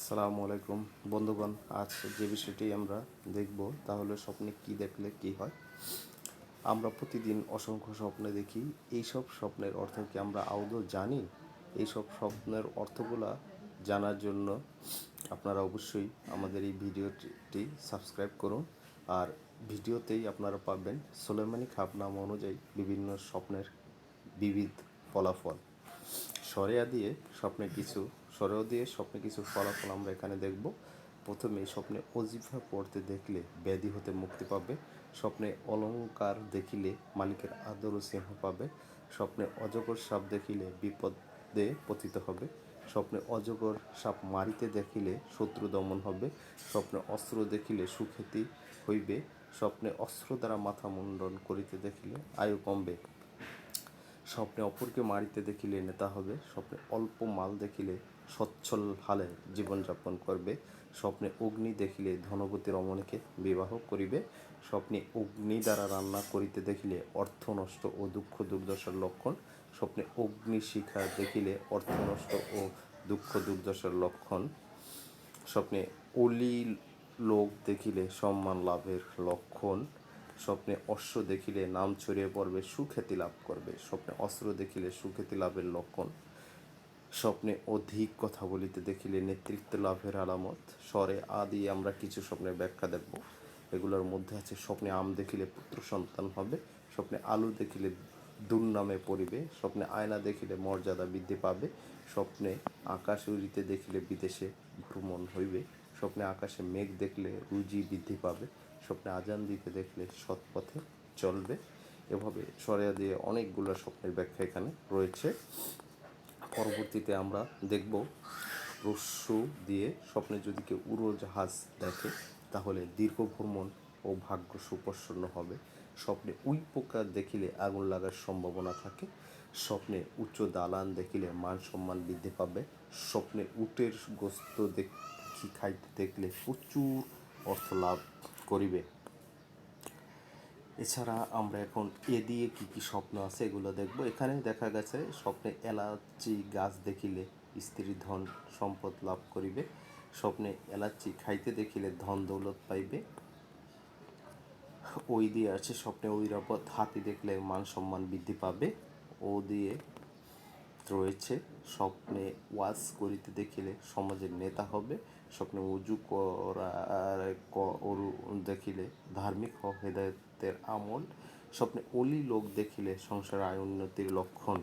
আসসালামু আলাইকুম। বন্ধুগণ, আজ যে বিষয়টি আমরা দেখব তাহলে স্বপ্নে কি দেখলে কি হয়। আমরা প্রতিদিন অসংখ্য স্বপ্নে দেখি, এইসব স্বপ্নের অর্থ কি আমরা আদৌ জানি? এইসব স্বপ্নের অর্থগুলা জানার জন্য আপনারা অবশ্যই আমাদের এই ভিডিওটি সাবস্ক্রাইব করুন। আর ভিডিওতেই আপনারা পাবেন সোলেমানি খাপ নাম অনুযায়ী বিভিন্ন স্বপ্নের বিবিধ ফলাফল। সরেয়া দিয়ে স্বপ্নে কিছু সরেও দিয়ে স্বপ্নে কিছু ফলাফল আমরা এখানে দেখব। প্রথমে স্বপ্নে অজিফা পড়তে দেখলে ব্যাধি হতে মুক্তি পাবে। স্বপ্নে অলঙ্কার দেখিলে মালিকের আদর ও স্নেহ পাবে। স্বপ্নে অজগর সাপ দেখিলে বিপদে পতিত হবে। স্বপ্নে অজগর সাপ মারিতে দেখিলে শত্রু দমন হবে। স্বপ্নে অস্ত্র দেখিলে সুখ্যাতি হইবে। স্বপ্নে অস্ত্র দ্বারা মাথা মুন্ডন করিতে দেখিলে আয়ু কমবে। স্বপ্নে অপরকে মারিতে দেখিলে নেতা হবে। স্বপ্নে অল্প মাল দেখিলে সচ্ছল হালে জীবনযাপন করবে। স্বপ্নে অগ্নি দেখিলে ধনবতী রমণীকে বিবাহ করিবে। স্বপ্নে অগ্নি দ্বারা রান্না করিতে দেখিলে অর্থ নষ্ট ও দুঃখ দুর্দশার লক্ষণ। স্বপ্নে অগ্নি শিখা দেখিলে অর্থ নষ্ট ও দুঃখ দুর্দশার লক্ষণ। স্বপ্নে অলি লোক দেখিলে সম্মান লাভের লক্ষণ। স্বপ্নে অশ্ব দেখিলে নাম ছড়িয়ে পড়বে, সুখ্যাতি লাভ করবে। স্বপ্নে অস্ত্র দেখিলে সুখ্যাতি লাভের লক্ষণ। স্বপ্নে অধিক কথা বলিতে দেখিলে নেতৃত্ব লাভের আলামত। স্বরে আদি আমরা কিছু স্বপ্নের ব্যাখ্যা দেখব। এগুলোর মধ্যে আছে, স্বপ্নে আম দেখিলে পুত্র সন্তান হবে, স্বপ্নে আলু দেখিলে দুর্নামে পড়িবে, স্বপ্নে আয়না দেখিলে মর্যাদা বৃদ্ধি পাবে, স্বপ্নে আকাশ উড়িতে দেখিলে বিদেশে ভ্রমণ হইবে, স্বপ্নে আকাশে মেঘ দেখলে রুজি বৃদ্ধি পাবে, স্বপ্নে আজান দিতে দেখলে সৎ পথে চলবে। এভাবে সরেয়া দিয়ে অনেকগুলো স্বপ্নের ব্যাখ্যা এখানে রয়েছে। পরবর্তীতে আমরা দেখব রস্যু দিয়ে স্বপ্নে যদি কেউ উড়োজাহাজ দেখে, তাহলে দীর্ঘ ভ্রমণ ও ভাগ্য সুপ্রসন্ন হবে। স্বপ্নে উই পোকা দেখিলে আগুন লাগার সম্ভাবনা থাকে। স্বপ্নে উচ্চ দালান দেখিলে মান সম্মান বৃদ্ধি পাবে। স্বপ্নে উটের গোস্ত দেখি খাইতে দেখলে প্রচুর অর্থ লাভ করিবে। এছাড়া আমরা এখন এ দিয়ে কি কি স্বপ্ন আছে এগুলো দেখব। এখানে দেখা গেছে, স্বপ্নে এলাচি গাছ দেখিলে স্ত্রী ধন সম্পদ লাভ করিবে। স্বপ্নে এলাচি খাইতে দেখিলে ধন দৌলত পাইবে। ওই দিয়ে আছে স্বপ্নে ঐরাবত হাতি দেখলে মান সম্মান বৃদ্ধি পাবে। ও দিয়ে রয়েছে, স্বপ্নে ওয়াজ করিতে দেখিলে সমাজের নেতা হবে। স্বপ্নে উজু করার ক- অরু দেখিলে ধার্মিক ও হেদায়তের আমল, স্বপ্নে অলি লোক দেখিলে সংসার আয় উন্নতির লক্ষণ।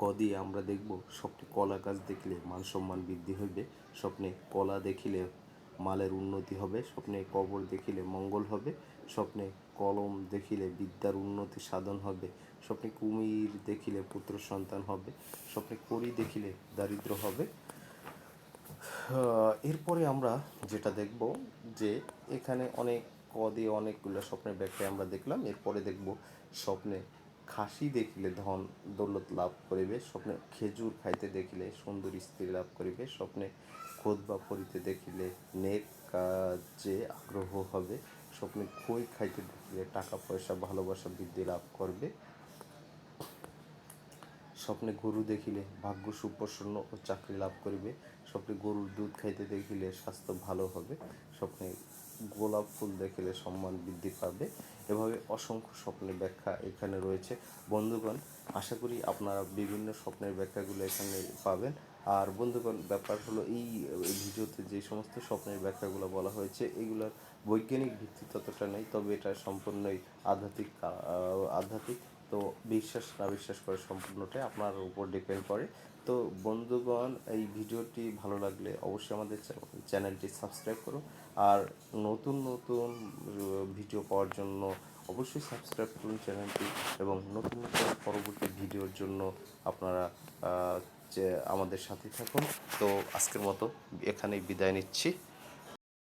ক দিয়ে আমরা দেখব, স্বপ্নে কলা গাছ দেখিলে মান সম্মান বৃদ্ধি হইবে, স্বপ্নে কলা দেখিলে মালের উন্নতি হবে, স্বপ্নে কবর দেখিলে মঙ্গল হবে, স্বপ্নে কলম দেখিলে বিদ্যার উন্নতি সাধন হবে, স্বপ্নে কুমির দেখিলে পুত্র সন্তান হবে, স্বপ্নে কড়ি দেখিলে দারিদ্র হবে। এরপরে আমরা যেটা দেখব যে এখানে অনেক ক দিয়ে অনেকগুলো স্বপ্নের ব্যাখ্যা আমরা দেখলাম। এরপরে দেখব স্বপ্নে খাসি দেখিলে ধন দৌলত লাভ করিবে, স্বপ্নে খেজুর খাইতে দেখিলে সুন্দর স্ত্রী লাভ করিবে, স্বপ্নে খোদ বা পড়িতে দেখিলে নেক কাজে আগ্রহ হবে, স্বপ্নে খই খাইতে দেখিলে টাকা পয়সা ভালোবাসা বৃদ্ধি লাভ করবে, স্বপ্নে গরু দেখিলে ভাগ্য সুপ্রসন্ন ও চাকরি লাভ করিবে, স্বপ্নে গরুর দুধ খাইতে দেখিলে স্বাস্থ্য ভালো হবে, স্বপ্নে গোলাপ ফুল দেখলে সম্মান বৃদ্ধি পাবে। এভাবে অসংখ্য স্বপ্নের ব্যাখ্যা এখানে রয়েছে। বন্ধুগণ, আশা করি আপনারা বিভিন্ন স্বপ্নের ব্যাখ্যাগুলো এখানে পাবেন। আর বন্ধুগণ, ব্যাপার হলো এই ভিডিওতে যে সমস্ত স্বপ্নের ব্যাখ্যাগুলো বলা হয়েছে, এগুলোর বৈজ্ঞানিক ভিত্তি ততটা নেই, তবে এটা সম্পূর্ণই আধ্যাত্মিক আধ্যাত্মিক। তো বিশ্বাস না বিশ্বাস করে সম্পূর্ণটাই আপনার উপর ডিপেন্ড করে। তো বন্ধুগণ, এই ভিডিওটি ভালো লাগলে অবশ্যই আমাদের চ্যানেলটি সাবস্ক্রাইব করুন। আর নতুন নতুন ভিডিও পাওয়ার জন্য অবশ্যই সাবস্ক্রাইব করুন চ্যানেলটি এবং নতুন নতুন পরবর্তী ভিডিওর জন্য আপনারা যে আমাদের সাথে থাকুন। তো আজকের মতো এখানেই বিদায় নিচ্ছি।